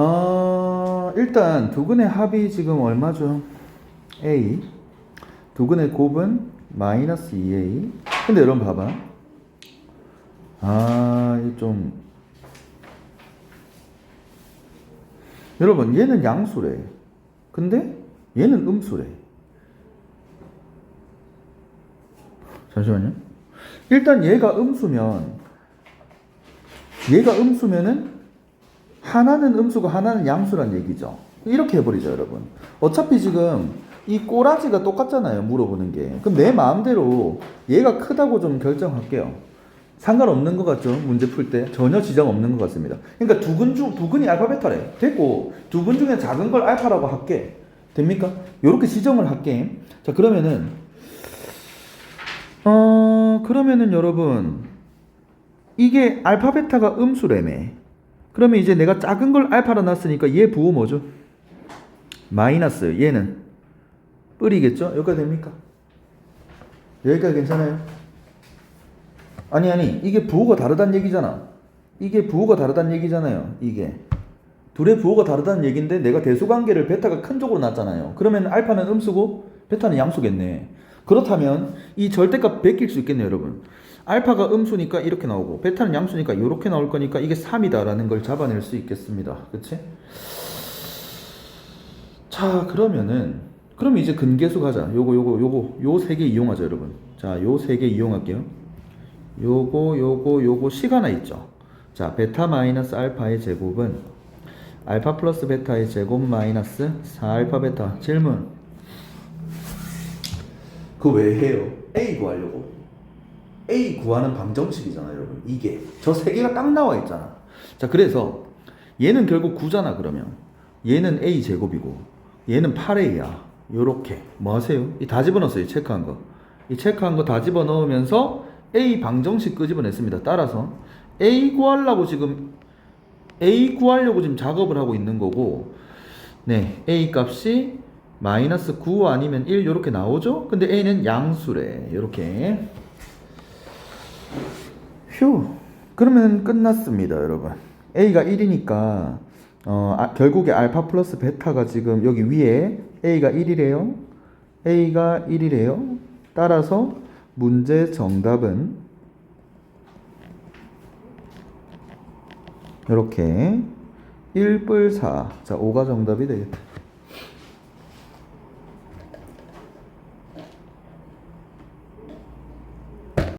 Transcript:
어, 일단 두근의 합이 지금 얼마죠? A. 두근의 곱은 마이너스 2A. 근데 여러분 봐봐. 아, 이 좀. 여러분, 얘는 양수래. 근데 얘는 음수래. 잠시만요. 일단 얘가 음수면, 얘가 음수면은 하나는 음수고 하나는 양수란 얘기죠. 이렇게 해버리죠, 여러분. 어차피 지금 이 꼬라지가 똑같잖아요, 물어보는 게. 그럼 내 마음대로 얘가 크다고 좀 결정할게요. 상관없는 것 같죠? 문제 풀 때. 전혀 지장 없는 것 같습니다. 그러니까 두근 중, 두근이 알파 베타래. 됐고, 두근 중에 작은 걸 알파라고 할게. 됩니까? 요렇게 지정을 할게. 자, 그러면은, 어, 그러면은 여러분, 이게 알파 베타가 음수래매. 그러면 이제 내가 작은 걸 알파로 놨으니까 얘 부호 뭐죠? 마이너스 얘는 뿔이겠죠? 여기까지 됩니까? 여기까지 괜찮아요? 아니 아니 이게 부호가 다르다는 얘기잖아 이게 부호가 다르다는 얘기잖아요 이게 둘의 부호가 다르다는 얘기인데 내가 대수관계를 베타가 큰 쪽으로 놨잖아요 그러면 알파는 음수고 베타는 양수겠네 그렇다면 이 절대값 베낄 수 있겠네요 여러분. 알파가 음수니까 이렇게 나오고 베타는 양수니까 이렇게 나올 거니까 이게 3이다라는 걸 잡아낼 수 있겠습니다. 그치? 자 그러면은 그럼 이제 근계수 가자. 요거 요거 요거 요 세 개 이용하자 여러분. 자 요 세 개 이용할게요. 요거 요거 요거 식 하나 있죠. 자 베타 마이너스 알파의 제곱은 알파 플러스 베타의 제곱 마이너스 4알파 베타. 질문 그왜 해요? A 구하려고. A 구하는 방정식이잖아 여러분. 이게. 저 세 개가 딱 나와 있잖아. 자 그래서 얘는 결국 9잖아 그러면. 얘는 A 제곱이고 얘는 8A야. 요렇게. 뭐 하세요? 이 다 집어넣었어요 체크한 거 이 체크한 거 다 집어넣으면서 A 방정식 끄집어냈습니다. 따라서. A 구하려고 지금 A 구하려고 지금 작업을 하고 있는 거고 네 A 값이 마이너스 9 아니면 1 요렇게 나오죠? 근데 A는 양수래. 요렇게. 휴. 그러면 끝났습니다 여러분. A가 1이니까 어, 아, 결국에 알파 플러스 베타가 지금 여기 위에 A가 1이래요? A가 1이래요? 따라서 문제 정답은 이렇게. 1뿔 4. 자, 5가 정답이 되겠다.